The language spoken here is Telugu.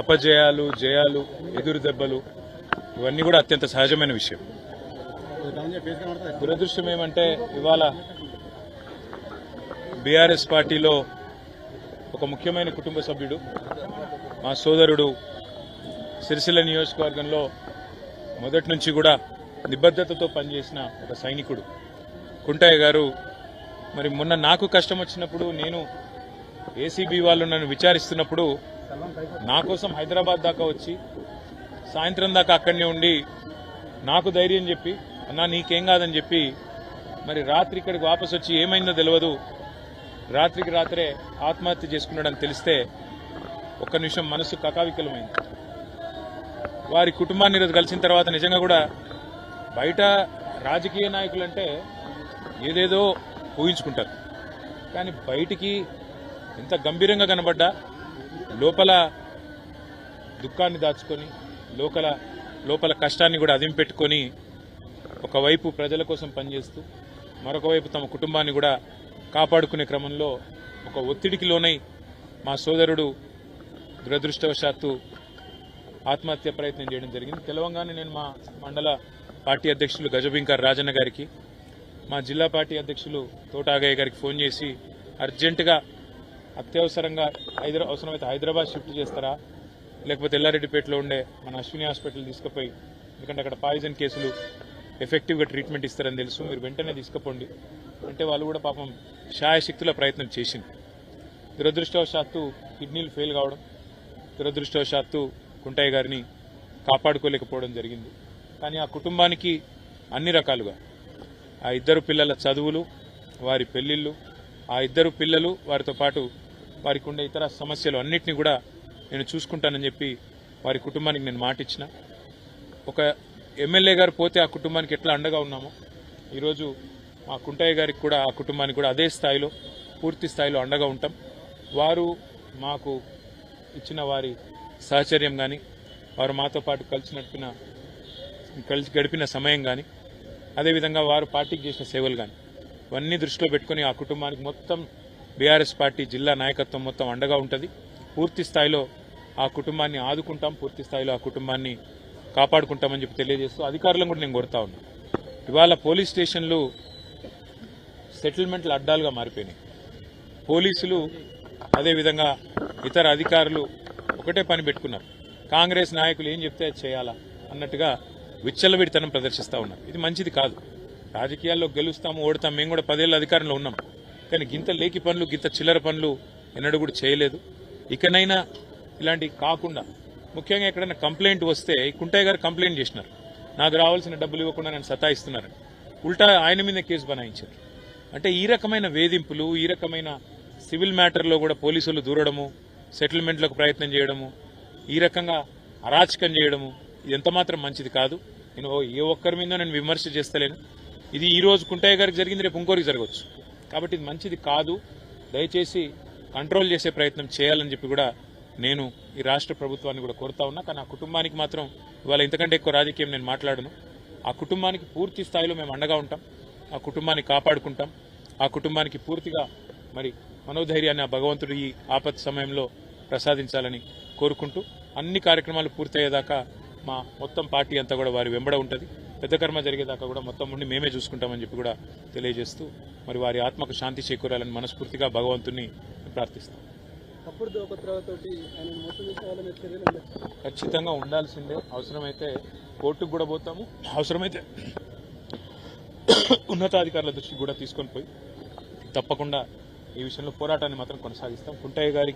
అపజయాలు జయాలు ఎదురు దెబ్బలు ఇవన్నీ కూడా అత్యంత సహజమైన విషయం. దురదృష్టం ఏమంటే ఇవాళ బీఆర్ఎస్ పార్టీలో ఒక ముఖ్యమైన కుటుంబ సభ్యుడు మా సోదరుడు సిరిసిల్ల నియోజకవర్గంలో మొదటి నుంచి కూడా నిబద్ధతతో పనిచేసిన ఒక సైనికుడు. కుంటయ్య గారు మరి మొన్న నాకు కష్టం వచ్చినప్పుడు నేను ఏసీబీ వాళ్ళు నన్ను విచారిస్తున్నప్పుడు నా కోసం హైదరాబాద్ దాకా వచ్చి సాయంత్రం దాకా అక్కడనే ఉండి నాకు ధైర్యం చెప్పి అన్నా నీకేం కాదని చెప్పి మరి రాత్రి ఇక్కడికి వాపసు వచ్చి ఏమైందో తెలియదు రాత్రికి రాత్రే ఆత్మహత్య చేసుకున్నాడని తెలిస్తే ఒక్క నిమిషం మనసు కకావికలమైంది. వారి కుటుంబాన్ని ఈరోజు కలిసిన తర్వాత నిజంగా కూడా బయట రాజకీయ నాయకులు అంటే ఏదేదో ఊహించుకుంటారు. కానీ బయటికి ఎంత గంభీరంగా కనబడ్డా లోపల దుఃఖాన్ని దాచుకొని లోపల లోపల కష్టాన్ని కూడా అదిం పెట్టుకొని ఒకవైపు ప్రజల కోసం పనిచేస్తూ మరొకవైపు తమ కుటుంబాన్ని కూడా కాపాడుకునే క్రమంలో ఒక ఒత్తిడికి లోనై మా సోదరుడు దురదృష్టవశాత్తు ఆత్మహత్య ప్రయత్నం చేయడం జరిగింది. తెలవంగానే నేను మా మండల పార్టీ అధ్యక్షులు గజబింకర్ రాజన్న గారికి మా జిల్లా పార్టీ అధ్యక్షులు తోటాగయ్య గారికి ఫోన్ చేసి అర్జెంటుగా అత్యవసరంగా హైదరా అవసరమైతే హైదరాబాద్ షిఫ్ట్ చేస్తారా? లేకపోతే ఎల్లారెడ్డిపేటలో ఉండే మన అశ్విని హాస్పిటల్ తీసుకుపోయి ఎందుకంటే అక్కడ పాయిజన్ కేసులు ఎఫెక్టివ్గా ట్రీట్మెంట్ ఇస్తారని తెలుసు మీరు వెంటనే తీసుకుపోండి. అంటే వాళ్ళు కూడా పాపం శాయశక్తుల ప్రయత్నం చేసింది. దురదృష్టవశాత్తు కిడ్నీలు ఫెయిల్ కావడం దురదృష్టవశాత్తు కుంటయ్య గారిని కాపాడుకోలేకపోవడం జరిగింది. కానీ ఆ కుటుంబానికి అన్ని రకాలుగా ఆ ఇద్దరు పిల్లల చదువులు వారి పెళ్ళిళ్ళు ఆ ఇద్దరు పిల్లలు వారితో పాటు వారికి ఉండే ఇతర సమస్యలు అన్నిటిని కూడా నేను చూసుకుంటానని చెప్పి వారి కుటుంబానికి నేను మాటిచ్చిన ఒక ఎమ్మెల్యే గారు పోతే ఆ కుటుంబానికి ఎట్లా అండగా ఉన్నామో ఈరోజు మా కుంటయ్య గారికి కూడా ఆ కుటుంబానికి కూడా అదే స్థాయిలో పూర్తి స్థాయిలో అండగా ఉంటాం. వారు మాకు ఇచ్చిన వారి సహచర్యం కానీ వారు మాతో పాటు కలిసి నడిపిన కలిసి గడిపిన సమయం కానీ అదేవిధంగా వారు పార్టీకి చేసిన సేవలు కానీ ఇవన్నీ దృష్టిలో పెట్టుకుని ఆ కుటుంబానికి మొత్తం బీఆర్ఎస్ పార్టీ జిల్లా నాయకత్వం మొత్తం అండగా ఉంటుంది. పూర్తి స్థాయిలో ఆ కుటుంబాన్ని ఆదుకుంటాం పూర్తి స్థాయిలో ఆ కుటుంబాన్ని కాపాడుకుంటామని చెప్పి తెలియజేస్తూ అధికారులను కూడా నేను కోరుతా ఉన్నాను ఇవాళ పోలీస్ స్టేషన్లు సెటిల్మెంట్ల అడ్డాలుగా మారిపోయినాయి. పోలీసులు అదేవిధంగా ఇతర అధికారులు ఒకటే పని పెట్టుకున్నారు. కాంగ్రెస్ నాయకులు ఏం చెప్తే అది చేయాలా అన్నట్టుగా విచ్చలవిడితనం ప్రదర్శిస్తూ ఉన్నారు. ఇది మంచిది కాదు. రాజకీయాల్లో గెలుస్తాము ఓడతాం మేము కూడా పదేళ్ళ అధికారంలో ఉన్నాం. కానీ గింత లేకి పనులు గింత చిల్లర పనులు ఎన్నడూ కూడా చేయలేదు. ఇకనైనా ఇలాంటివి కాకుండా ముఖ్యంగా ఎక్కడైనా కంప్లైంట్ వస్తే కుంటయ్య గారు కంప్లైంట్ చేసినారు. నాకు రావాల్సిన డబ్బులు ఇవ్వకుండా నేను సతాయిస్తున్నారని. ఉల్టా ఆయన మీద కేసు బనాయించారు. అంటే ఈ రకమైన వేధింపులు ఈ రకమైన సివిల్ మ్యాటర్లో కూడా పోలీసులు దూరడము సెటిల్మెంట్లకు ప్రయత్నం చేయడము ఈ రకంగా అరాచకం చేయడము ఇది ఎంతమాత్రం మంచిది కాదు. నేను ఏ ఒక్కరి మీద నేను విమర్శ చేస్తలేను. ఇది ఈ రోజు కుంటయ్య గారికి జరిగింది రేపు ఇంకోరికి జరగవచ్చు. కాబట్టి ఇది మంచిది కాదు. దయచేసి కంట్రోల్ చేసే ప్రయత్నం చేయాలని చెప్పి కూడా నేను ఈ రాష్ట్ర ప్రభుత్వాన్ని కూడా కోరుతా ఉన్నా. కానీ ఆ కుటుంబానికి మాత్రం ఇవాళ ఇంతకంటే ఎక్కువ రాజకీయం నేను మాట్లాడను. ఆ కుటుంబానికి పూర్తి స్థాయిలో మేము అండగా ఉంటాం. ఆ కుటుంబాన్ని కాపాడుకుంటాం. ఆ కుటుంబానికి పూర్తిగా మరి మనోధైర్యాన్ని ఆ భగవంతుడు ఈ ఆపత్ సమయంలో ప్రసాదించాలని కోరుకుంటూ అన్ని కార్యక్రమాలు పూర్తయ్యేదాకా మా మొత్తం పార్టీ అంతా కూడా వారి వెంబడ ఉంటుంది. పెద్ద కర్మ జరిగేదాకా కూడా మొత్తం ఉండి మేమే చూసుకుంటామని చెప్పి కూడా తెలియజేస్తూ మరి వారి ఆత్మకు శాంతి చేకూరాలని మనస్ఫూర్తిగా భగవంతుని ప్రార్థిస్తాం. ఖచ్చితంగా ఉండాల్సిందే. అవసరమైతే కోర్టుకు కూడా పోతాము. అవసరమైతే ఉన్నతాధికారుల దృష్టికి కూడా తీసుకొని పోయి తప్పకుండా ఈ విషయంలో పోరాటాన్ని మాత్రం కొనసాగిస్తాం. కుంటయ్య గారికి